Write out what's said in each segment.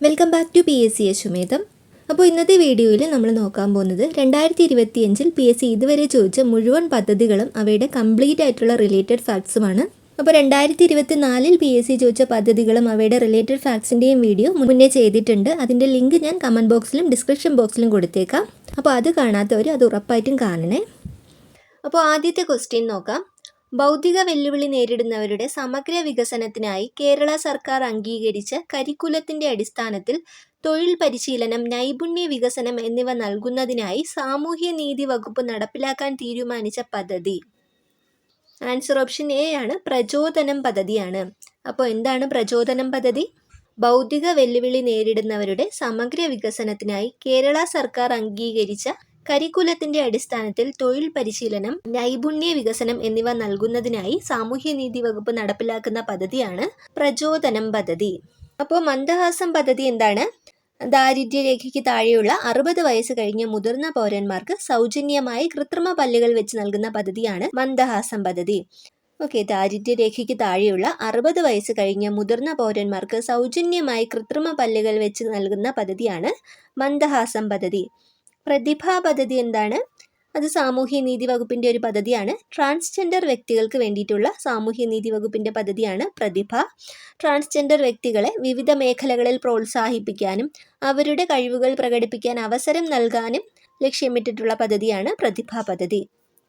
Welcome back to P S C Ashwamedham അപ്പോൾ ഇന്നത്തെ വീഡിയോയിൽ നമ്മൾ നോക്കാൻ പോകുന്നത് രണ്ടായിരത്തി ഇരുപത്തിയഞ്ചിൽ പി എസ് സി ഇതുവരെ ചോദിച്ച മുഴുവൻ പദ്ധതികളും അവയുടെ കംപ്ലീറ്റ് ആയിട്ടുള്ള റിലേറ്റഡ് ഫാക്ട്സുമാണ് അപ്പോൾ രണ്ടായിരത്തി ഇരുപത്തി നാലിൽ പി എസ് സി ചോദിച്ച പദ്ധതികളും അവയുടെ റിലേറ്റഡ് ഫാക്ട്സിന്റെയും വീഡിയോ മുന്നേ ചെയ്തിട്ടുണ്ട്. അതിന്റെ ലിങ്ക് ഞാൻ കമന്റ് ബോക്സിലും ഡിസ്ക്രിപ്ഷൻ ബോക്സിലും കൊടുത്തേക്കാം. അപ്പോൾ അത് കാണാത്തവർ അത് ഉറപ്പായിട്ടും കാണണേ. അപ്പോൾ ആദ്യത്തെ ക്വസ്റ്റ്യൻ നോക്കാം. ബൗദ്ധിക വെല്ലുവിളി നേരിടുന്നവരുടെ സമഗ്ര വികസനത്തിനായി കേരള സർക്കാർ അംഗീകരിച്ച കരിക്കുലത്തിന്റെ അടിസ്ഥാനത്തിൽ തൊഴിൽ പരിശീലനം നൈപുണ്യ വികസനം എന്നിവ നൽകുന്നതിനായി സാമൂഹ്യ നീതി വകുപ്പ് നടപ്പിലാക്കാൻ തീരുമാനിച്ച പദ്ധതി. ആൻസർ ഓപ്ഷൻ എ ആണ് പ്രചോദനം പദ്ധതിയാണ്. അപ്പോൾ എന്താണ് പ്രചോദനം പദ്ധതി? ബൗദ്ധിക വെല്ലുവിളി നേരിടുന്നവരുടെ സമഗ്ര വികസനത്തിനായി കേരള സർക്കാർ അംഗീകരിച്ച കരിക്കുലത്തിന്റെ അടിസ്ഥാനത്തിൽ തൊഴിൽ പരിശീലനം നൈപുണ്യ വികസനം എന്നിവ നൽകുന്നതിനായി സാമൂഹ്യനീതി വകുപ്പ് നടപ്പിലാക്കുന്ന പദ്ധതിയാണ് പ്രചോദനം പദ്ധതി. അപ്പോൾ മന്ദഹാസം പദ്ധതി എന്താണ്? ദാരിദ്ര്യരേഖയ്ക്ക് താഴെയുള്ള അറുപത് വയസ്സ് കഴിഞ്ഞ മുതിർന്ന പൗരന്മാർക്ക് സൗജന്യമായി കൃത്രിമ പല്ലുകൾ വെച്ച് നൽകുന്ന പദ്ധതിയാണ് മന്ദഹാസം പദ്ധതി. ഓക്കെ ദാരിദ്ര്യരേഖയ്ക്ക് താഴെയുള്ള അറുപത് വയസ്സ് കഴിഞ്ഞ മുതിർന്ന പൗരന്മാർക്ക് സൗജന്യമായി കൃത്രിമ പല്ലുകൾ വെച്ച് നൽകുന്ന പദ്ധതിയാണ് മന്ദഹാസം പദ്ധതി. പ്രതിഭാ പദ്ധതി എന്താണ്? അത് സാമൂഹ്യ നീതി വകുപ്പിന്റെ ഒരു പദ്ധതിയാണ്. ട്രാൻസ്ജെൻഡർ വ്യക്തികൾക്ക് വേണ്ടിയിട്ടുള്ള സാമൂഹ്യ നീതി വകുപ്പിന്റെ പദ്ധതിയാണ് പ്രതിഭ. ട്രാൻസ്ജെൻഡർ വ്യക്തികളെ വിവിധ മേഖലകളിൽ പ്രോത്സാഹിപ്പിക്കാനും അവരുടെ കഴിവുകൾ പ്രകടിപ്പിക്കാൻ അവസരം നൽകാനും ലക്ഷ്യമിട്ടിട്ടുള്ള പദ്ധതിയാണ് പ്രതിഭ പദ്ധതി.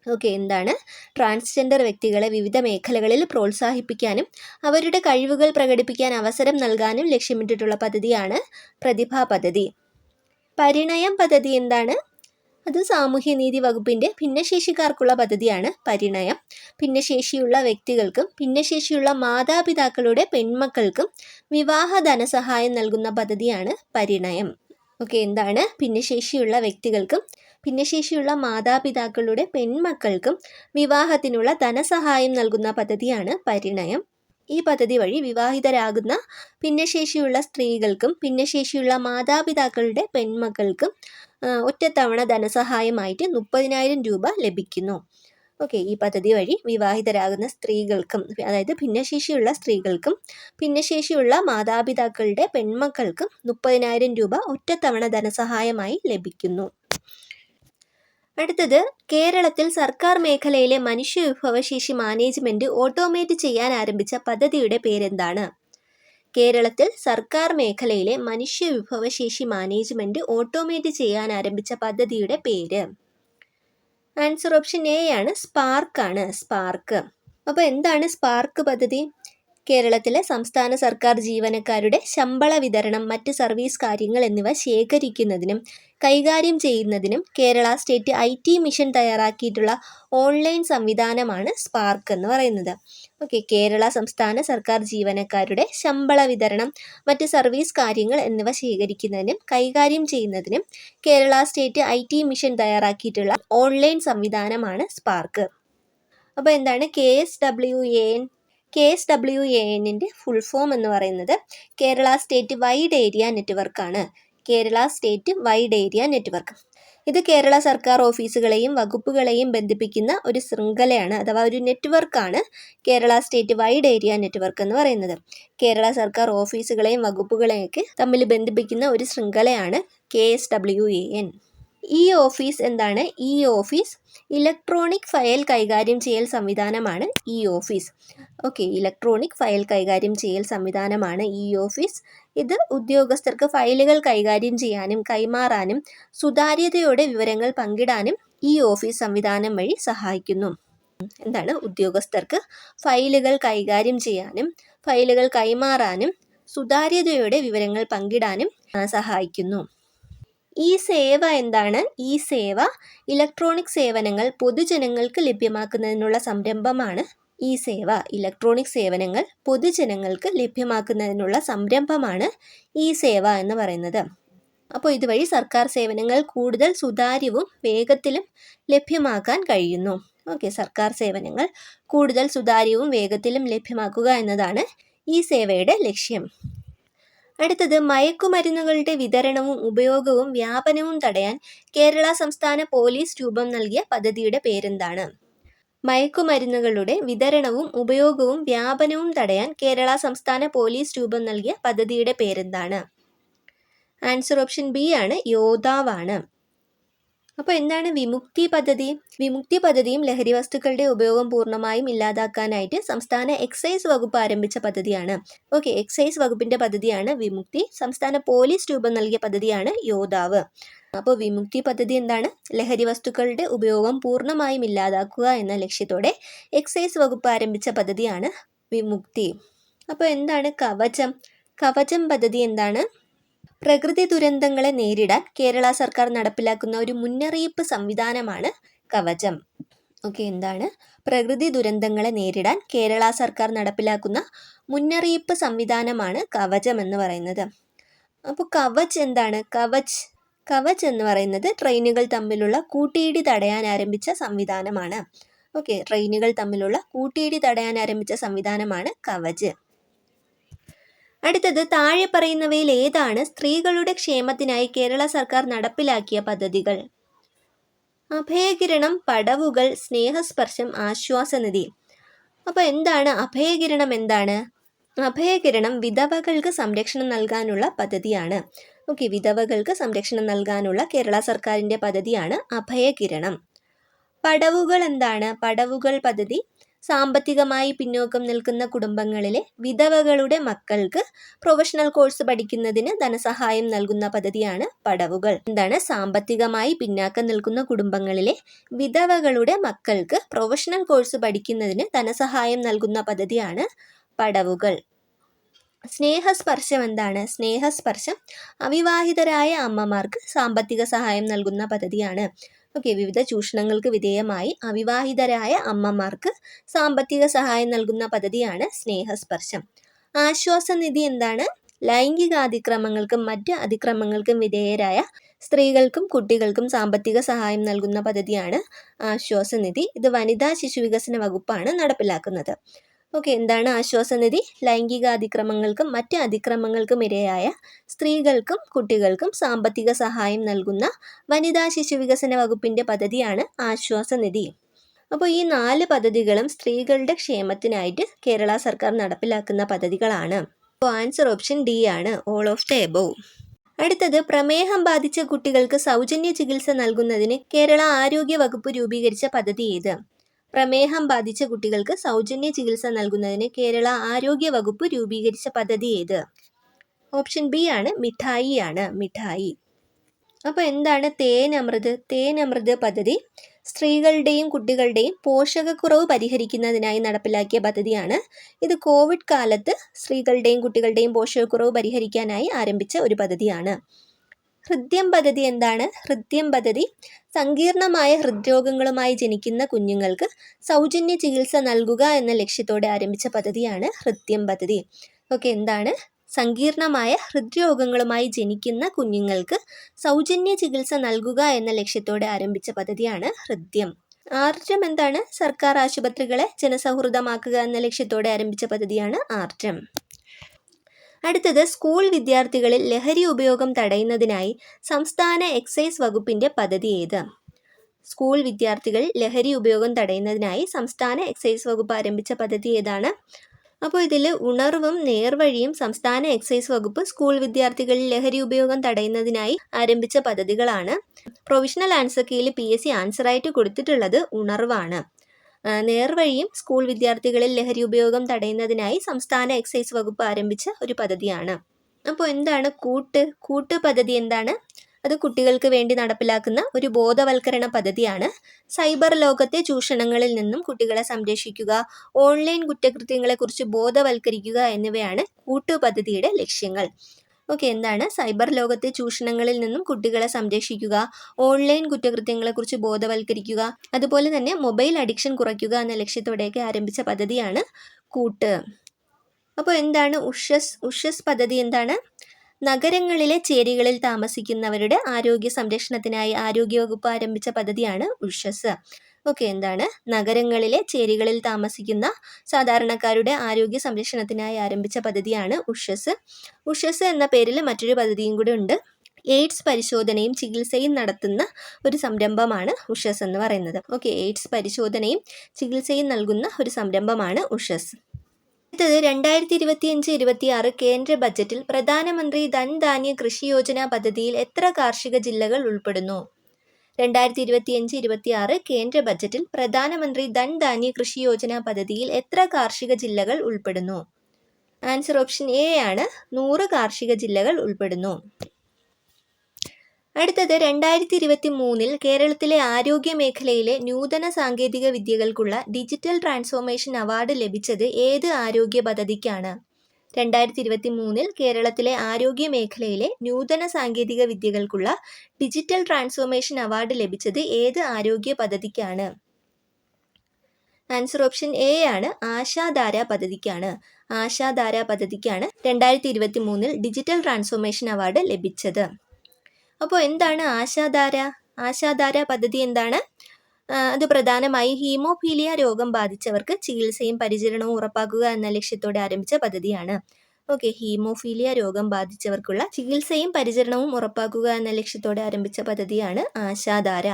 ഓക്കെ എന്താണ്? ട്രാൻസ്ജെൻഡർ വ്യക്തികളെ വിവിധ മേഖലകളിൽ പ്രോത്സാഹിപ്പിക്കാനും അവരുടെ കഴിവുകൾ പ്രകടിപ്പിക്കാൻ അവസരം നൽകാനും ലക്ഷ്യമിട്ടിട്ടുള്ള പദ്ധതിയാണ് പ്രതിഭാ പദ്ധതി. പരിണയം പദ്ധതി എന്താണ്? അത് സാമൂഹ്യനീതി വകുപ്പിന്റെ ഭിന്നശേഷിക്കാർക്കുള്ള പദ്ധതിയാണ് പരിണയം. ഭിന്നശേഷിയുള്ള വ്യക്തികൾക്കും ഭിന്നശേഷിയുള്ള മാതാപിതാക്കളുടെ പെൺമക്കൾക്കും വിവാഹ ധനസഹായം നൽകുന്ന പദ്ധതിയാണ് പരിണയം. ഓക്കെ എന്താണ്? ഭിന്നശേഷിയുള്ള വ്യക്തികൾക്കും ഭിന്നശേഷിയുള്ള മാതാപിതാക്കളുടെ പെൺമക്കൾക്കും വിവാഹത്തിനുള്ള ധനസഹായം നൽകുന്ന പദ്ധതിയാണ് പരിണയം. ഈ പദ്ധതി വഴി വിവാഹിതരാകുന്ന ഭിന്നശേഷിയുള്ള സ്ത്രീകൾക്കും ഭിന്നശേഷിയുള്ള മാതാപിതാക്കളുടെ പെൺമക്കൾക്കും ഒറ്റത്തവണ ധനസഹായമായിട്ട് മുപ്പതിനായിരം രൂപ ലഭിക്കുന്നു. ഓക്കെ ഈ പദ്ധതി വഴി വിവാഹിതരാകുന്ന സ്ത്രീകൾക്കും അതായത് ഭിന്നശേഷിയുള്ള സ്ത്രീകൾക്കും ഭിന്നശേഷിയുള്ള മാതാപിതാക്കളുടെ പെൺമക്കൾക്കും മുപ്പതിനായിരം രൂപ ഒറ്റത്തവണ ധനസഹായമായി ലഭിക്കുന്നു. അടുത്തത് കേരളത്തിൽ സർക്കാർ മേഖലയിലെ മനുഷ്യ വിഭവശേഷി മാനേജ്മെന്റ് ഓട്ടോമേറ്റ് ചെയ്യാൻ ആരംഭിച്ച പദ്ധതിയുടെ പേരെന്താണ്? കേരളത്തിൽ സർക്കാർ മേഖലയിലെ മനുഷ്യ വിഭവശേഷി മാനേജ്മെന്റ് ഓട്ടോമേറ്റ് ചെയ്യാൻ ആരംഭിച്ച പദ്ധതിയുടെ പേര്. ആൻസർ ഓപ്ഷൻ എ ആണ് സ്പാർക്ക് ആണ് സ്പാർക്ക്. അപ്പോൾ എന്താണ് സ്പാർക്ക് പദ്ധതി? കേരളത്തിലെ സംസ്ഥാന സർക്കാർ ജീവനക്കാരുടെ ശമ്പള വിതരണം മറ്റ് സർവീസ് കാര്യങ്ങൾ എന്നിവ ശേഖരിക്കുന്നതിനും കൈകാര്യം ചെയ്യുന്നതിനും Kerala state I T mission തയ്യാറാക്കിയിട്ടുള്ള online സംവിധാനമാണ് സ്പാർക്ക് എന്ന് പറയുന്നത്. ഓക്കെ കേരള സംസ്ഥാന സർക്കാർ ജീവനക്കാരുടെ ശമ്പള വിതരണം മറ്റ് സർവീസ് കാര്യങ്ങൾ എന്നിവ ശേഖരിക്കുന്നതിനും കൈകാര്യം ചെയ്യുന്നതിനും Kerala state I T mission തയ്യാറാക്കിയിട്ടുള്ള online സംവിധാനമാണ് സ്പാർക്ക്. അപ്പോൾ എന്താണ്? K S W N K S W A എന്നിന്റെ ഫുൾ ഫോം എന്ന് പറയുന്നത് കേരള സ്റ്റേറ്റ് വൈഡ് ഏരിയ നെറ്റ്വർക്കാണ് Kerala state wide area network ഇത് കേരള സർക്കാർ ഓഫീസുകളെയും വകുപ്പുകളെയും ബന്ധിപ്പിക്കുന്ന ഒരു ശൃംഖലയാണ് അഥവാ ഒരു നെറ്റ്വർക്കാണ് Kerala state wide area network എന്ന് പറയുന്നത്. കേരള സർക്കാർ ഓഫീസുകളെയും വകുപ്പുകളെയൊക്കെ തമ്മിൽ ബന്ധിപ്പിക്കുന്ന ഒരു ശൃംഖലയാണ് K S W A N. ഈ ഓഫീസ് എന്താണ്? ഇ ഓഫീസ് ഇലക്ട്രോണിക് ഫയൽ കൈകാര്യം ചെയ്യൽ സംവിധാനമാണ് e office. Okay electronic file കൈകാര്യം ചെയ്യൽ സംവിധാനമാണ് ഇ ഓഫീസ്. ഇത് ഉദ്യോഗസ്ഥർക്ക് ഫയലുകൾ കൈകാര്യം ചെയ്യാനും കൈമാറാനും സുതാര്യതയോടെ വിവരങ്ങൾ പങ്കിടാനും ഇ ഓഫീസ് സംവിധാനം വഴി സഹായിക്കുന്നു. എന്താണ്? ഉദ്യോഗസ്ഥർക്ക് ഫയലുകൾ കൈകാര്യം ചെയ്യാനും ഫയലുകൾ കൈമാറാനും സുതാര്യതയോടെ വിവരങ്ങൾ പങ്കിടാനും സഹായിക്കുന്നു. ഈ സേവ എന്താണ്? ഈ സേവ ഇലക്ട്രോണിക് സേവനങ്ങൾ പൊതുജനങ്ങൾക്ക് ലഭ്യമാക്കുന്നതിനുള്ള സംരംഭമാണ് ഈ സേവ ഇലക്ട്രോണിക് സേവനങ്ങൾ പൊതുജനങ്ങൾക്ക് ലഭ്യമാക്കുന്നതിനുള്ള സംരംഭമാണ് ഈ സേവ എന്ന് പറയുന്നത്. അപ്പോൾ ഇതുവഴി സർക്കാർ സേവനങ്ങൾ കൂടുതൽ സുതാര്യവും വേഗത്തിലും ലഭ്യമാക്കാൻ കഴിയുന്നു. ഓക്കെ സർക്കാർ സേവനങ്ങൾ കൂടുതൽ സുതാര്യവും വേഗത്തിലും ലഭ്യമാക്കുക എന്നതാണ് ഈ സേവയുടെ ലക്ഷ്യം. അടുത്തത് മയക്കുമരുന്നുകളുടെ വിതരണവും ഉപയോഗവും വ്യാപനവും തടയാൻ കേരള സംസ്ഥാന പോലീസ് രൂപം നൽകിയ പദ്ധതിയുടെ പേരെന്താണ്? മയക്കുമരുന്നുകളുടെ വിതരണവും ഉപയോഗവും വ്യാപനവും തടയാൻ കേരള സംസ്ഥാന പോലീസ് രൂപം നൽകിയ പദ്ധതിയുടെ പേരെന്താണ്? ആൻസർ ഓപ്ഷൻ ബി ആണ് യോദ്ധാവാണ്. അപ്പോൾ എന്താണ് വിമുക്തി പദ്ധതി വിമുക്തി പദ്ധതിയും ലഹരി വസ്തുക്കളുടെ ഉപയോഗം പൂർണമായും ഇല്ലാതാക്കാനായിട്ട് സംസ്ഥാന എക്സൈസ് വകുപ്പ് ആരംഭിച്ച പദ്ധതിയാണ്. ഓക്കെ എക്സൈസ് വകുപ്പിന്റെ പദ്ധതിയാണ് വിമുക്തി. സംസ്ഥാന പോലീസ് രൂപം നൽകിയ പദ്ധതിയാണ് യോദ്ധാവ്. അപ്പോൾ വിമുക്തി പദ്ധതി എന്താണ്? ലഹരി വസ്തുക്കളുടെ ഉപയോഗം പൂർണമായും ഇല്ലാതാക്കുക എന്ന ലക്ഷ്യത്തോടെ എക്സൈസ് വകുപ്പ് ആരംഭിച്ച പദ്ധതിയാണ് വിമുക്തി. അപ്പോൾ എന്താണ് കവചം? കവചം പദ്ധതി എന്താണ്? പ്രകൃതി ദുരന്തങ്ങളെ നേരിടാൻ കേരള സർക്കാർ നടപ്പിലാക്കുന്ന ഒരു മുന്നറിയിപ്പ് സംവിധാനമാണ് കവചം. ഓക്കെ എന്താണ്? പ്രകൃതി ദുരന്തങ്ങളെ നേരിടാൻ കേരള സർക്കാർ നടപ്പിലാക്കുന്ന മുന്നറിയിപ്പ് സംവിധാനമാണ് കവചം എന്ന് പറയുന്നത്. അപ്പോൾ കവച് എന്താണ്? കവച് കവച് എന്ന് പറയുന്നത് ട്രെയിനുകൾ തമ്മിലുള്ള കൂട്ടിയിടി തടയാൻ ആരംഭിച്ച സംവിധാനമാണ്. ഓക്കെ ട്രെയിനുകൾ തമ്മിലുള്ള കൂട്ടിയിടി തടയാൻ ആരംഭിച്ച സംവിധാനമാണ് കവച്. അടുത്തത് താഴെ പറയുന്നവയിൽ ഏതാണ് സ്ത്രീകളുടെ ക്ഷേമത്തിനായി കേരള സർക്കാർ നടപ്പിലാക്കിയ പദ്ധതികൾ? അഭയകിരണം പടവുകൾ സ്നേഹസ്പർശം ആശ്വാസനിധി. അപ്പോൾ എന്താണ് അഭയകിരണം എന്താണ്? അഭയകിരണം വിധവകൾക്ക് സംരക്ഷണം നൽകാനുള്ള പദ്ധതിയാണ്. ഓക്കെ വിധവകൾക്ക് സംരക്ഷണം നൽകാനുള്ള കേരള സർക്കാരിന്റെ പദ്ധതിയാണ് അഭയകിരണം. പടവുകൾ എന്താണ്? പടവുകൾ പദ്ധതി സാമ്പത്തികമായി പിന്നോക്കം നിൽക്കുന്ന കുടുംബങ്ങളിലെ വിധവകളുടെ മക്കൾക്ക് പ്രൊഫഷണൽ കോഴ്സ് പഠിക്കുന്നതിന് ധനസഹായം നൽകുന്ന പദ്ധതിയാണ് പടവുകൾ. എന്താണ്? സാമ്പത്തികമായി പിന്നാക്കം നിൽക്കുന്ന കുടുംബങ്ങളിലെ വിധവകളുടെ മക്കൾക്ക് പ്രൊഫഷണൽ കോഴ്സ് പഠിക്കുന്നതിന് ധനസഹായം നൽകുന്ന പദ്ധതിയാണ് പടവുകൾ. സ്നേഹസ്പർശം എന്താണ്? സ്നേഹസ്പർശം അവിവാഹിതരായ അമ്മമാർക്ക് സാമ്പത്തിക സഹായം നൽകുന്ന പദ്ധതിയാണ്. ഓക്കെ വിവിധ ചൂഷണങ്ങൾക്ക് വിധേയമായി അവിവാഹിതരായ അമ്മമാർക്ക് സാമ്പത്തിക സഹായം നൽകുന്ന പദ്ധതിയാണ് സ്നേഹസ്പർശം. ആശ്വാസ നിധി എന്താണ്? ലൈംഗിക അതിക്രമങ്ങൾക്കും മറ്റ് അതിക്രമങ്ങൾക്കും വിധേയരായ സ്ത്രീകൾക്കും കുട്ടികൾക്കും സാമ്പത്തിക സഹായം നൽകുന്ന പദ്ധതിയാണ് ആശ്വാസനിധി ഇത് വനിതാ ശിശു വികസന വകുപ്പാണ് നടപ്പിലാക്കുന്നത്. ഓക്കെ എന്താണ് ആശ്വാസനിധി? ലൈംഗിക അതിക്രമങ്ങൾക്കും മറ്റ് അതിക്രമങ്ങൾക്കും ഇരയായ സ്ത്രീകൾക്കും കുട്ടികൾക്കും സാമ്പത്തിക സഹായം നൽകുന്ന വനിതാ ശിശു വികസന വകുപ്പിന്റെ പദ്ധതിയാണ് ആശ്വാസനിധി. അപ്പോൾ ഈ നാല് പദ്ധതികളും സ്ത്രീകളുടെ ക്ഷേമത്തിനായിട്ട് കേരള സർക്കാർ നടപ്പിലാക്കുന്ന പദ്ധതികളാണ്. അപ്പോൾ ആൻസർ ഓപ്ഷൻ ഡി ആണ് ഓൾ ഓഫ് ദ എബോവ് അടുത്തത് പ്രമേഹം ബാധിച്ച കുട്ടികൾക്ക് സൗജന്യ ചികിത്സ നൽകുന്നതിന് കേരള ആരോഗ്യ വകുപ്പ് രൂപീകരിച്ച പദ്ധതി ഏത്? പ്രമേഹം ബാധിച്ച കുട്ടികൾക്ക് സൗജന്യ ചികിത്സ നൽകുന്നതിന് കേരള ആരോഗ്യ വകുപ്പ് രൂപീകരിച്ച പദ്ധതി ഏത്? ഓപ്ഷൻ ബി ആണ് മിഠായി ആണ് മിഠായി. അപ്പോൾ എന്താണ് തേനമൃത് തേനമൃത് പദ്ധതി സ്ത്രീകളുടെയും കുട്ടികളുടെയും പോഷകക്കുറവ് പരിഹരിക്കുന്നതിനായി നടപ്പിലാക്കിയ പദ്ധതിയാണ്. ഇത് കോവിഡ് കാലത്ത് സ്ത്രീകളുടെയും കുട്ടികളുടെയും പോഷകക്കുറവ് പരിഹരിക്കാനായി ആരംഭിച്ച ഒരു പദ്ധതിയാണ്. ഹൃദ്യം പദ്ധതി എന്താണ്? ഹൃദ്യം പദ്ധതി സങ്കീർണമായ ഹൃദ്രോഗങ്ങളുമായി ജനിക്കുന്ന കുഞ്ഞുങ്ങൾക്ക് സൗജന്യ ചികിത്സ നൽകുക എന്ന ലക്ഷ്യത്തോടെ ആരംഭിച്ച പദ്ധതിയാണ് ഹൃദ്യം പദ്ധതി. ഓക്കെ എന്താണ്? സങ്കീർണമായ ഹൃദ്രോഗങ്ങളുമായി ജനിക്കുന്ന കുഞ്ഞുങ്ങൾക്ക് സൗജന്യ ചികിത്സ നൽകുക എന്ന ലക്ഷ്യത്തോടെ ആരംഭിച്ച പദ്ധതിയാണ് ഹൃദ്യം. ആർജം എന്താണ്? സർക്കാർ ആശുപത്രികളെ ജനസൗഹൃദമാക്കുക എന്ന ലക്ഷ്യത്തോടെ ആരംഭിച്ച പദ്ധതിയാണ് ആർജം. അടുത്തത് സ്കൂൾ വിദ്യാർത്ഥികളിൽ ലഹരി ഉപയോഗം തടയുന്നതിനായി സംസ്ഥാന എക്സൈസ് വകുപ്പിന്റെ പദ്ധതി ഏത്? സ്കൂൾ വിദ്യാർത്ഥികൾ ലഹരി ഉപയോഗം തടയുന്നതിനായി സംസ്ഥാന എക്സൈസ് വകുപ്പ് ആരംഭിച്ച പദ്ധതി ഏതാണ്? അപ്പോൾ ഇതിൽ ഉണർവും നേർവഴിയും സംസ്ഥാന എക്സൈസ് വകുപ്പ് സ്കൂൾ വിദ്യാർത്ഥികളിൽ ലഹരി ഉപയോഗം തടയുന്നതിനായി ആരംഭിച്ച പദ്ധതികളാണ്. പ്രൊവിഷണൽ ആൻസർ കീയിൽ പി എസ് സി ആൻസറായിട്ട് കൊടുത്തിട്ടുള്ളത് ഉണർവാണ്. നേർവഴിയും സ്കൂൾ വിദ്യാർത്ഥികളിൽ ലഹരി ഉപയോഗം തടയുന്നതിനായി സംസ്ഥാന എക്സൈസ് വകുപ്പ് ആരംഭിച്ച ഒരു പദ്ധതിയാണ്. അപ്പോൾ എന്താണ് കൂട്ട് കൂട്ട് പദ്ധതി എന്താണ്? അത് കുട്ടികൾക്ക് വേണ്ടി നടപ്പിലാക്കുന്ന ഒരു ബോധവൽക്കരണ പദ്ധതിയാണ്. സൈബർ ലോകത്തെ ചൂഷണങ്ങളിൽ നിന്നും കുട്ടികളെ സംരക്ഷിക്കുക ഓൺലൈൻ കുറ്റകൃത്യങ്ങളെക്കുറിച്ച് ബോധവൽക്കരിക്കുക എന്നിവയാണ് കൂട്ടുപദ്ധതിയുടെ ലക്ഷ്യങ്ങൾ. ഓക്കെ എന്താണ്? സൈബർ ലോകത്തെ ചൂഷണങ്ങളിൽ നിന്നും കുട്ടികളെ സംരക്ഷിക്കുക ഓൺലൈൻ കുറ്റകൃത്യങ്ങളെക്കുറിച്ച് ബോധവൽക്കരിക്കുക അതുപോലെ തന്നെ മൊബൈൽ അഡിക്ഷൻ കുറയ്ക്കുക എന്ന ലക്ഷ്യത്തോടെയൊക്കെ ആരംഭിച്ച പദ്ധതിയാണ് കൂട്ട്. അപ്പോൾ എന്താണ് ഉഷസ്? ഉഷസ് പദ്ധതി എന്താണ്? നഗരങ്ങളിലെ ചേരികളിൽ താമസിക്കുന്നവരുടെ ആരോഗ്യ സംരക്ഷണത്തിനായി ആരോഗ്യവകുപ്പ് ആരംഭിച്ച പദ്ധതിയാണ് ഉഷസ്. ഓക്കെ എന്താണ്? നഗരങ്ങളിലെ ചേരികളിൽ താമസിക്കുന്ന സാധാരണക്കാരുടെ ആരോഗ്യ സംരക്ഷണത്തിനായി ആരംഭിച്ച പദ്ധതിയാണ് ഉഷസ്. ഉഷസ് എന്ന പേരിൽ മറ്റൊരു പദ്ധതിയും കൂടെ ഉണ്ട്. എയ്ഡ്സ് പരിശോധനയും ചികിത്സയും നടത്തുന്ന ഒരു സംരംഭമാണ് ഉഷസ് എന്ന് പറയുന്നത്. ഓക്കെ എയ്ഡ്സ് പരിശോധനയും ചികിത്സയും നൽകുന്ന ഒരു സംരംഭമാണ് ഉഷസ്. അടുത്തത് രണ്ടായിരത്തി ഇരുപത്തിയഞ്ച് ഇരുപത്തിയാറ് കേന്ദ്ര ബജറ്റിൽ പ്രധാനമന്ത്രി ധൻ ധൻധാന്യ കൃഷി യോജന പദ്ധതിയിൽ എത്ര കാർഷിക ജില്ലകൾ ഉൾപ്പെടുന്നു? രണ്ടായിരത്തി ഇരുപത്തിയഞ്ച് ഇരുപത്തിയാറ് കേന്ദ്ര ബജറ്റിൽ പ്രധാനമന്ത്രി ധൻ ധാന്യ കൃഷി യോജന പദ്ധതിയിൽ എത്ര കാർഷിക ജില്ലകൾ ഉൾപ്പെടുന്നു? ആൻസർ ഓപ്ഷൻ എ ആണ്. നൂറ് കാർഷിക ജില്ലകൾ ഉൾപ്പെടുന്നു. അടുത്തത് രണ്ടായിരത്തി ഇരുപത്തി മൂന്നിൽ കേരളത്തിലെ ആരോഗ്യ മേഖലയിലെ നൂതന സാങ്കേതിക വിദ്യകൾക്കുള്ള ഡിജിറ്റൽ ട്രാൻസ്ഫോർമേഷൻ അവാർഡ് ലഭിച്ചത് ഏത് ആരോഗ്യ പദ്ധതിക്കാണ്? രണ്ടായിരത്തി ഇരുപത്തി മൂന്നിൽ കേരളത്തിലെ ആരോഗ്യ മേഖലയിലെ നൂതന സാങ്കേതിക വിദ്യകൾക്കുള്ള ഡിജിറ്റൽ ട്രാൻസ്ഫോർമേഷൻ അവാർഡ് ലഭിച്ചത് ഏത് ആരോഗ്യ പദ്ധതിക്കാണ്? ആൻസർ ഓപ്ഷൻ എ ആണ് ആശാധാര പദ്ധതിക്കാണ്. ആശാധാര പദ്ധതിക്കാണ് രണ്ടായിരത്തി ഇരുപത്തി മൂന്നിൽ ഡിജിറ്റൽ ട്രാൻസ്ഫോർമേഷൻ അവാർഡ് ലഭിച്ചത്. അപ്പോൾ എന്താണ് ആശാധാര? ആശാധാര പദ്ധതി എന്താണ്? അത് പ്രധാനമായി ഹീമോഫീലിയ രോഗം ബാധിച്ചവർക്ക് ചികിത്സയും പരിചരണവും ഉറപ്പാക്കുക എന്ന ലക്ഷ്യത്തോടെ ആരംഭിച്ച പദ്ധതിയാണ്. ഓക്കെ ഹീമോഫീലിയ രോഗം ബാധിച്ചവർക്കുള്ള ചികിത്സയും പരിചരണവും ഉറപ്പാക്കുക എന്ന ലക്ഷ്യത്തോടെ ആരംഭിച്ച പദ്ധതിയാണ് ആശാധാര.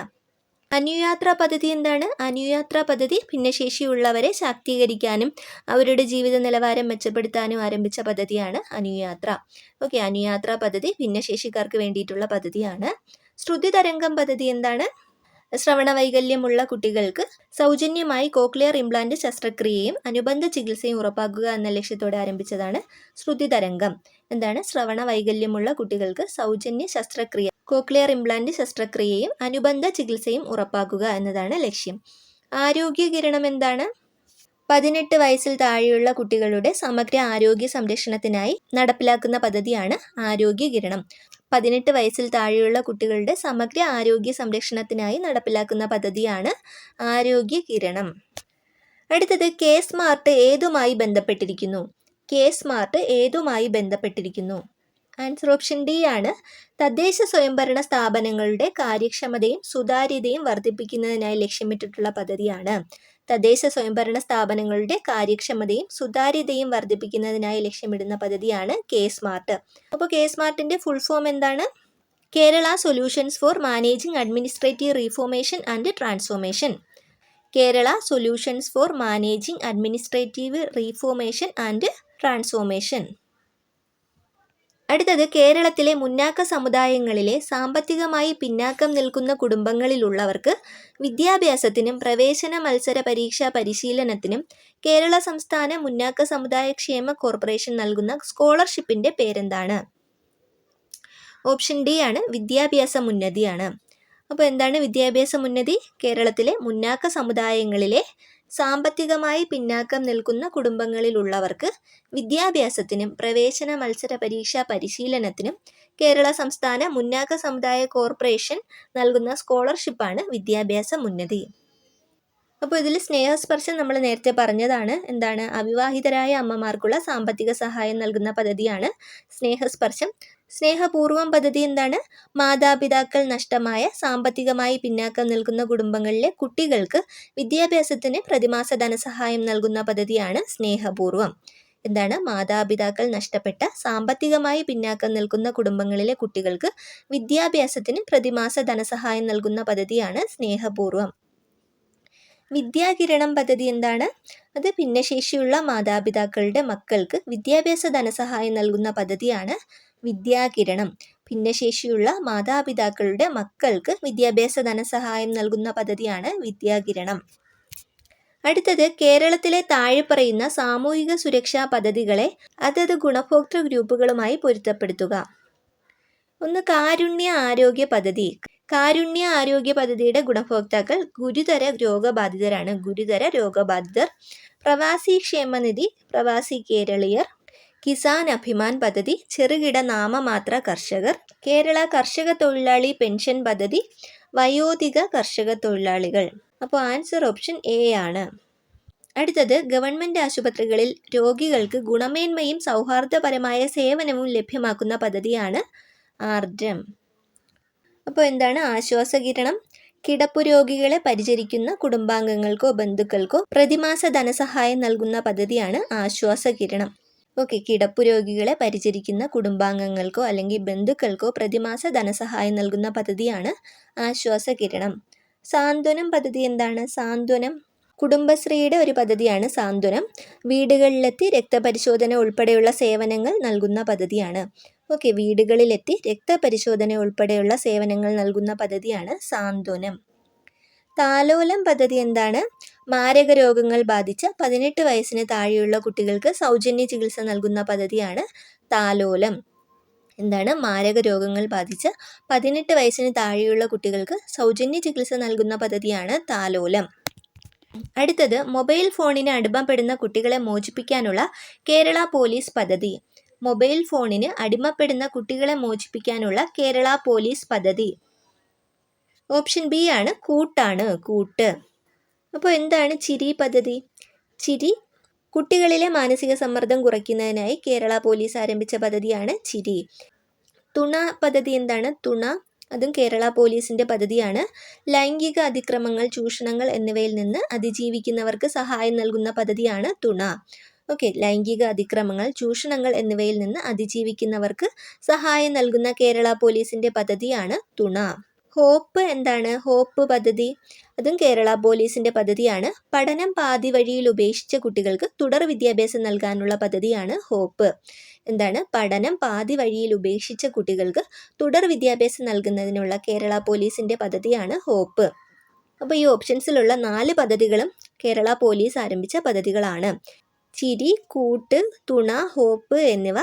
അനുയാത്ര പദ്ധതി എന്താണ്? അനുയാത്ര പദ്ധതി ഭിന്നശേഷിയുള്ളവരെ ശാക്തീകരിക്കാനും അവരുടെ ജീവിത നിലവാരം മെച്ചപ്പെടുത്താനും ആരംഭിച്ച പദ്ധതിയാണ് അനുയാത്ര. ഓക്കെ അനുയാത്ര പദ്ധതി ഭിന്നശേഷിക്കാർക്ക് വേണ്ടിയിട്ടുള്ള പദ്ധതിയാണ്. ശ്രുതി തരംഗം പദ്ധതി എന്താണ്? ശ്രവണ വൈകല്യമുള്ള കുട്ടികൾക്ക് സൗജന്യമായി കോക്ലിയർ ഇംപ്ലാന്റ് ശസ്ത്രക്രിയയും അനുബന്ധ ചികിത്സയും ഉറപ്പാക്കുക എന്ന ലക്ഷ്യത്തോടെ ആരംഭിച്ചതാണ് ശ്രുതി തരംഗം. എന്താണ്? ശ്രവണ വൈകല്യമുള്ള കുട്ടികൾക്ക് സൗജന്യ ശസ്ത്രക്രിയ കോക്ലിയർ ഇംപ്ലാന്റ് ശസ്ത്രക്രിയയും അനുബന്ധ ചികിത്സയും ഉറപ്പാക്കുക എന്നതാണ് ലക്ഷ്യം. ആരോഗ്യ കിരണം എന്താണ്? പതിനെട്ട് വയസ്സിൽ താഴെയുള്ള കുട്ടികളുടെ സമഗ്ര ആരോഗ്യ സംരക്ഷണത്തിനായി നടപ്പിലാക്കുന്ന പദ്ധതിയാണ് ആരോഗ്യ കിരണം. പതിനെട്ട് വയസ്സിൽ താഴെയുള്ള കുട്ടികളുടെ സമഗ്ര ആരോഗ്യ സംരക്ഷണത്തിനായി നടപ്പിലാക്കുന്ന പദ്ധതിയാണ് ആരോഗ്യ കിരണം. അടുത്തത് കെ സ്മാർട്ട് ഏതുമായി ബന്ധപ്പെട്ടിരിക്കുന്നു? കെ സ്മാർട്ട് ഏതുമായി ബന്ധപ്പെട്ടിരിക്കുന്നു? ആൻസർ ഓപ്ഷൻ ഡി ആണ്. തദ്ദേശ സ്വയംഭരണ സ്ഥാപനങ്ങളുടെ കാര്യക്ഷമതയും സുതാര്യതയും വർദ്ധിപ്പിക്കുന്നതിനായി ലക്ഷ്യമിട്ടിട്ടുള്ള പദ്ധതിയാണ്. തദ്ദേശ സ്വയംഭരണ സ്ഥാപനങ്ങളുടെ കാര്യക്ഷമതയും സുതാര്യതയും വർദ്ധിപ്പിക്കുന്നതിനായി ലക്ഷ്യമിടുന്ന പദ്ധതിയാണ് കെ സ്മാർട്ട്. അപ്പോൾ കെ സ്മാർട്ടിന്റെ ഫുൾ ഫോം എന്താണ്? Kerala solutions for managing administrative reformation and transformation Kerala solutions for managing administrative reformation and transformation അടുത്തത് കേരളത്തിലെ മുന്നാക്ക സമുദായങ്ങളിലെ സാമ്പത്തികമായി പിന്നാക്കം നിൽക്കുന്ന കുടുംബങ്ങളിലുള്ളവർക്ക് വിദ്യാഭ്യാസത്തിനും പ്രവേശന മത്സര പരീക്ഷാ പരിശീലനത്തിനും കേരള സംസ്ഥാന മുന്നാക്ക സമുദായ ക്ഷേമ കോർപ്പറേഷൻ നൽകുന്ന സ്കോളർഷിപ്പിന്റെ പേരെന്താണ്? ഓപ്ഷൻ ഡി ആണ് വിദ്യാഭ്യാസ മുന്നതിയാണ്. അപ്പോൾ എന്താണ് വിദ്യാഭ്യാസ മുന്നതി? കേരളത്തിലെ മുന്നാക്ക സമുദായങ്ങളിലെ സാമ്പത്തികമായി പിന്നാക്കം നിൽക്കുന്ന കുടുംബങ്ങളിലുള്ളവർക്ക് വിദ്യാഭ്യാസത്തിനും പ്രവേശന മത്സര പരീക്ഷാ പരിശീലനത്തിനും കേരള സംസ്ഥാന മുന്നാക്ക സമുദായ കോർപ്പറേഷൻ നൽകുന്ന സ്കോളർഷിപ്പാണ് വിദ്യാഭ്യാസ ഉന്നതി അപ്പോൾ ഇതിൽ സ്നേഹസ്പർശം നമ്മൾ നേരത്തെ പറഞ്ഞതാണ്. എന്താണ്? അവിവാഹിതരായ അമ്മമാർക്കുള്ള സാമ്പത്തിക സഹായം നൽകുന്ന പദ്ധതിയാണ് സ്നേഹസ്പർശം. സ്നേഹപൂർവം പദ്ധതി എന്താണ്? മാതാപിതാക്കൾ നഷ്ടമായ സാമ്പത്തികമായി പിന്നാക്കം നിൽക്കുന്ന കുടുംബങ്ങളിലെ കുട്ടികൾക്ക് വിദ്യാഭ്യാസത്തിന് പ്രതിമാസ ധനസഹായം നൽകുന്ന പദ്ധതിയാണ് സ്നേഹപൂർവം എന്താണ്? മാതാപിതാക്കൾ നഷ്ടപ്പെട്ട സാമ്പത്തികമായി പിന്നാക്കം നിൽക്കുന്ന കുടുംബങ്ങളിലെ കുട്ടികൾക്ക് വിദ്യാഭ്യാസത്തിന് പ്രതിമാസ ധനസഹായം നൽകുന്ന പദ്ധതിയാണ് സ്നേഹപൂർവം വിദ്യാകിരണം പദ്ധതി എന്താണ്? അത് ഭിന്നശേഷിയുള്ള മാതാപിതാക്കളുടെ മക്കൾക്ക് വിദ്യാഭ്യാസ ധനസഹായം നൽകുന്ന പദ്ധതിയാണ് വിദ്യാകിരണം. ഭിന്നശേഷിയുള്ള മാതാപിതാക്കളുടെ മക്കൾക്ക് വിദ്യാഭ്യാസ ധനസഹായം നൽകുന്ന പദ്ധതിയാണ് വിദ്യാകിരണം. അടുത്തത് കേരളത്തിലെ താഴെ പറയുന്ന സാമൂഹിക സുരക്ഷാ പദ്ധതികളെ അതത് ഗുണഭോക്തൃ ഗ്രൂപ്പുകളുമായി പൊരുത്തപ്പെടുത്തുക. ഒന്ന് കാരുണ്യ ആരോഗ്യ പദ്ധതി. കാരുണ്യ ആരോഗ്യ പദ്ധതിയുടെ ഗുണഭോക്താക്കൾ ഗുരുതര രോഗബാധിതരാണ്. ഗുരുതര രോഗബാധിതർ. പ്രവാസി ക്ഷേമനിധി പ്രവാസി കേരളീയർ കിസാൻ അഭിമാൻ പദ്ധതി ചെറുകിട നാമമാത്ര കർഷകർ കേരള കർഷക തൊഴിലാളി പെൻഷൻ പദ്ധതി വയോധിക കർഷക തൊഴിലാളികൾ. അപ്പോൾ ആൻസർ ഓപ്ഷൻ എ ആണ്. അടുത്തത് ഗവൺമെന്റ് ആശുപത്രികളിൽ രോഗികൾക്ക് ഗുണമേന്മയും സൗഹാർദ്ദപരമായ സേവനവും ലഭ്യമാക്കുന്ന പദ്ധതിയാണ് ആർദ്രം. അപ്പോൾ എന്താണ്? ആശ്വാസകിരണം കിടപ്പു രോഗികളെ പരിചരിക്കുന്ന കുടുംബാംഗങ്ങൾക്കോ ബന്ധുക്കൾക്കോ പ്രതിമാസ ധനസഹായം നൽകുന്ന പദ്ധതിയാണ് ആശ്വാസകിരണം. ഓക്കെ കിടപ്പു രോഗികളെ പരിചരിക്കുന്ന കുടുംബാംഗങ്ങൾക്കോ അല്ലെങ്കിൽ ബന്ധുക്കൾക്കോ പ്രതിമാസ ധനസഹായം നൽകുന്ന പദ്ധതിയാണ് ആശ്വാസ കിരണം. സാന്ത്വനം പദ്ധതി എന്താണ്? സാന്ത്വനം കുടുംബശ്രീയുടെ ഒരു പദ്ധതിയാണ് സാന്ത്വനം. വീടുകളിലെത്തി രക്തപരിശോധന ഉൾപ്പെടെയുള്ള സേവനങ്ങൾ നൽകുന്ന പദ്ധതിയാണ്. ഓക്കെ വീടുകളിലെത്തി രക്തപരിശോധന ഉൾപ്പെടെയുള്ള സേവനങ്ങൾ നൽകുന്ന പദ്ധതിയാണ് സാന്ത്വനം. താലോലം പദ്ധതി എന്താണ്? മാരക രോഗങ്ങൾ ബാധിച്ച പതിനെട്ട് വയസ്സിന് താഴെയുള്ള കുട്ടികൾക്ക് സൗജന്യ ചികിത്സ നൽകുന്ന പദ്ധതിയാണ് താലോലം. എന്താണ്? മാരക രോഗങ്ങൾ ബാധിച്ച പതിനെട്ട് വയസ്സിന് താഴെയുള്ള കുട്ടികൾക്ക് സൗജന്യ ചികിത്സ നൽകുന്ന പദ്ധതിയാണ് താലോലം. അടുത്തത് മൊബൈൽ ഫോണിന് അടിമപ്പെടുന്ന കുട്ടികളെ മോചിപ്പിക്കാനുള്ള കേരള പോലീസ് പദ്ധതി. മൊബൈൽ ഫോണിന് അടിമപ്പെടുന്ന കുട്ടികളെ മോചിപ്പിക്കാനുള്ള കേരള പോലീസ് പദ്ധതി. ഓപ്ഷൻ ബി ആണ് കൂട്ടാണ് കൂട്ട്. അപ്പോൾ എന്താണ് ചിരി പദ്ധതി? ചിരി കുട്ടികളിലെ മാനസിക സമ്മർദ്ദം കുറയ്ക്കുന്നതിനായി കേരള പോലീസ് ആരംഭിച്ച പദ്ധതിയാണ് ചിരി. തുണ പദ്ധതി എന്താണ്? തുണ. അതും കേരള പോലീസിന്റെ പദ്ധതിയാണ്. ലൈംഗിക അതിക്രമങ്ങൾ ചൂഷണങ്ങൾ എന്നിവയിൽ നിന്ന് അതിജീവിക്കുന്നവർക്ക് സഹായം നൽകുന്ന പദ്ധതിയാണ് തുണ. ഓക്കെ ലൈംഗിക അതിക്രമങ്ങൾ ചൂഷണങ്ങൾ എന്നിവയിൽ നിന്ന് അതിജീവിക്കുന്നവർക്ക് സഹായം നൽകുന്ന കേരള പോലീസിന്റെ പദ്ധതിയാണ് തുണ. ഹോപ്പ് എന്താണ്? ഹോപ്പ് പദ്ധതി. അതും കേരള പോലീസിന്റെ പദ്ധതിയാണ്. പഠനം പാതി വഴിയിൽ ഉപേക്ഷിച്ച കുട്ടികൾക്ക് തുടർ വിദ്യാഭ്യാസം നൽകാനുള്ള പദ്ധതിയാണ് ഹോപ്പ്. എന്താണ്? പഠനം പാതി വഴിയിൽ ഉപേക്ഷിച്ച കുട്ടികൾക്ക് തുടർ വിദ്യാഭ്യാസം നൽകുന്നതിനുള്ള കേരള പോലീസിന്റെ പദ്ധതിയാണ് ഹോപ്പ്. അപ്പോൾ ഈ ഓപ്ഷൻസിലുള്ള നാല് പദ്ധതികളും കേരള പോലീസ് ആരംഭിച്ച പദ്ധതികളാണ്. ചിരി കൂട്ട് തുണ ഹോപ്പ് എന്നിവ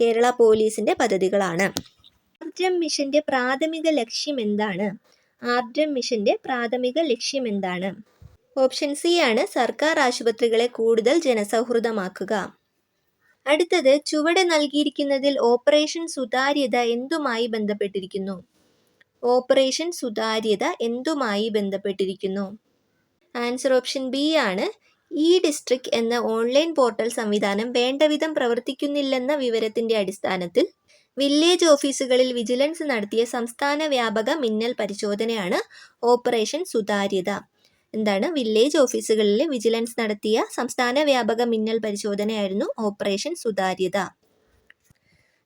കേരള പോലീസിന്റെ പദ്ധതികളാണ്. ആർദ്രം മിഷന്റെ പ്രാഥമിക ലക്ഷ്യം എന്താണ്? ആർദ്രം മിഷന്റെ പ്രാഥമിക ലക്ഷ്യം എന്താണ്? ഓപ്ഷൻ സി ആണ് സർക്കാർ ആശുപത്രികളെ കൂടുതൽ ജനസൗഹൃദമാക്കുക. അടുത്തത് ചുവടെ നൽകിയിരിക്കുന്നതിൽ ഓപ്പറേഷൻ സുതാര്യത എന്തുമായി ബന്ധപ്പെട്ടിരിക്കുന്നു? ഓപ്പറേഷൻ സുതാര്യത എന്തുമായി ബന്ധപ്പെട്ടിരിക്കുന്നു? ആൻസർ ഓപ്ഷൻ ബി ആണ്. ഇ ഡിസ്ട്രിക്ട് എന്ന ഓൺലൈൻ പോർട്ടൽ സംവിധാനം വേണ്ടവിധം പ്രവർത്തിക്കുന്നില്ലെന്ന വിവരത്തിന്റെ അടിസ്ഥാനത്തിൽ വില്ലേജ് ഓഫീസുകളിൽ വിജിലൻസ് നടത്തിയ സംസ്ഥാന വ്യാപക മിന്നൽ പരിശോധനയാണ് ഓപ്പറേഷൻ സുതാര്യത. എന്താണ്? വില്ലേജ് ഓഫീസുകളിൽ വിജിലൻസ് നടത്തിയ സംസ്ഥാന വ്യാപക മിന്നൽ പരിശോധനയായിരുന്നു ഓപ്പറേഷൻ സുതാര്യത.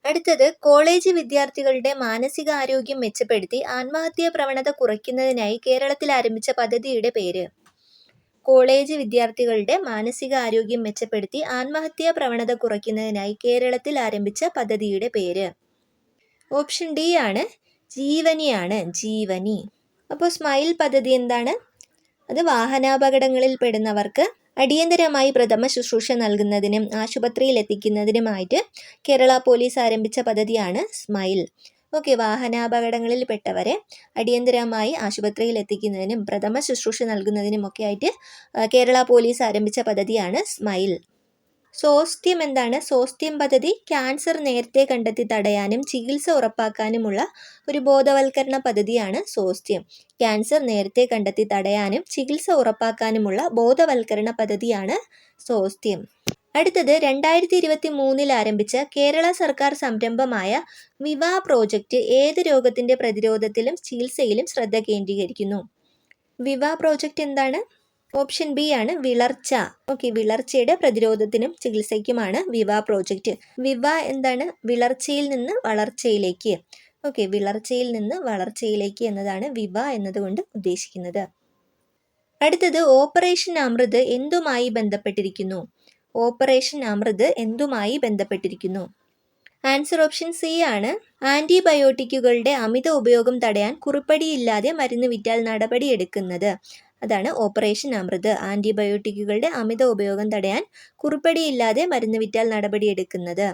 അടുത്തത് കോളേജ് വിദ്യാർത്ഥികളുടെ മാനസികാരോഗ്യം മെച്ചപ്പെടുത്തി ആത്മഹത്യാ പ്രവണത കുറയ്ക്കുന്നതിനായി കേരളത്തിൽ ആരംഭിച്ച പദ്ധതിയുടെ പേര്. കോളേജ് വിദ്യാർത്ഥികളുടെ മാനസികാരോഗ്യം മെച്ചപ്പെടുത്തി ആത്മഹത്യാ പ്രവണത കുറയ്ക്കുന്നതിനായി കേരളത്തിൽ ആരംഭിച്ച പദ്ധതിയുടെ പേര്. ഓപ്ഷൻ ഡി ആണ് ജീവനിയാണ് ജീവനി. അപ്പോൾ സ്മൈൽ പദ്ധതി എന്താണ്? അത് വാഹനാപകടങ്ങളിൽ പെടുന്നവർക്ക് അടിയന്തരമായി പ്രഥമ ശുശ്രൂഷ നൽകുന്നതിനും ആശുപത്രിയിൽ എത്തിക്കുന്നതിനുമായിട്ട് കേരള പോലീസ് ആരംഭിച്ച പദ്ധതിയാണ് സ്മൈൽ. ഓക്കെ വാഹനാപകടങ്ങളിൽ പെട്ടവരെ അടിയന്തരമായി ആശുപത്രിയിൽ എത്തിക്കുന്നതിനും പ്രഥമ ശുശ്രൂഷ നൽകുന്നതിനും ഒക്കെ ആയിട്ട് കേരള പോലീസ് ആരംഭിച്ച പദ്ധതിയാണ് സ്മൈൽ. സോസ്ത്യം എന്താണ്? സോസ്ത്യം പദ്ധതി ക്യാൻസർ നേരത്തെ കണ്ടെത്തി തടയാനും ചികിത്സ ഉറപ്പാക്കാനുമുള്ള ഒരു ബോധവൽക്കരണ പദ്ധതിയാണ് സോസ്ത്യം. ക്യാൻസർ നേരത്തെ കണ്ടെത്തി തടയാനും ചികിത്സ ഉറപ്പാക്കാനുമുള്ള ബോധവൽക്കരണ പദ്ധതിയാണ് സോസ്ത്യം. അടുത്തത് രണ്ടായിരത്തി ഇരുപത്തി മൂന്നിൽ ആരംഭിച്ച കേരള സർക്കാർ സംരംഭമായ വിവാ പ്രോജക്റ്റ് ഏത് രോഗത്തിന്റെ പ്രതിരോധത്തിലും ചികിത്സയിലും ശ്രദ്ധ കേന്ദ്രീകരിക്കുന്നു. വിവാ പ്രോജക്റ്റ് എന്താണ്? ഓപ്ഷൻ ബി ആണ് വിളർച്ച. ഓക്കെ വിളർച്ചയുടെ പ്രതിരോധത്തിനും ചികിത്സയ്ക്കുമാണ് വിവ പ്രോജക്റ്റ്. വിവ എന്താണ്? വിളർച്ചയിൽ നിന്ന് വളർച്ചയിലേക്ക്. ഓക്കെ വിളർച്ചയിൽ നിന്ന് വളർച്ചയിലേക്ക് എന്നതാണ് വിവ എന്നതുകൊണ്ട് ഉദ്ദേശിക്കുന്നത്. അടുത്തത് ഓപ്പറേഷൻ അമൃത് എന്തുമായി ബന്ധപ്പെട്ടിരിക്കുന്നു? ഓപ്പറേഷൻ അമൃത് എന്തുമായി ബന്ധപ്പെട്ടിരിക്കുന്നു? ആൻസർ ഓപ്ഷൻ സി ആണ്. ആന്റിബയോട്ടിക്കുകളുടെ അമിത ഉപയോഗം തടയാൻ കുറിപ്പടിയില്ലാതെ മരുന്ന് വിറ്റാൽ നടപടിയെടുക്കുന്നത് അതാണ് ഓപ്പറേഷൻ അമൃത്. ആന്റിബയോട്ടിക്കുകളുടെ അമിത ഉപയോഗം തടയാൻ കുറിപ്പടിയില്ലാതെ മരുന്ന് വിറ്റാൽ നടപടിയെടുക്കുന്നത്.